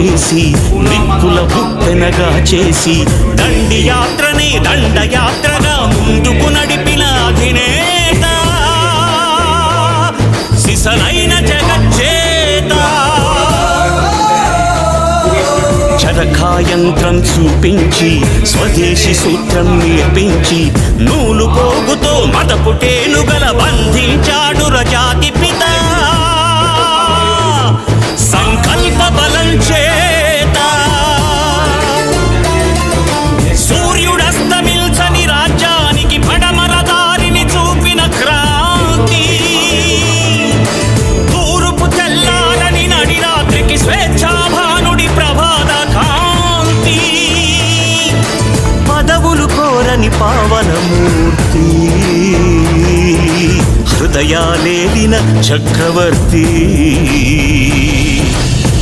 వేసి నిప్పుల బుక్కెనగా చేసి దండి యాత్రని దండయాత్రగా ముందుకు నడిపిన అధినేత సిసలైన జగచ్చేత. చరఖాయంత్రం చూపించి స్వదేశీ సూత్రం నేర్పించి నూలు పోగుతో మదపుటేను గల బంధించాడు రజాతి చేత. సూర్యుడస్తమిల్చని రాజ్యానికి పడమర దారిని చూపిన క్రాంతి. తూర్పు తెల్లారని నడి రాత్రికి స్వేచ్ఛాభానుడి ప్రభాత కాంతి. పదవులు కోరని పావనమూర్తి. హృదయాలేలిన చక్రవర్తి.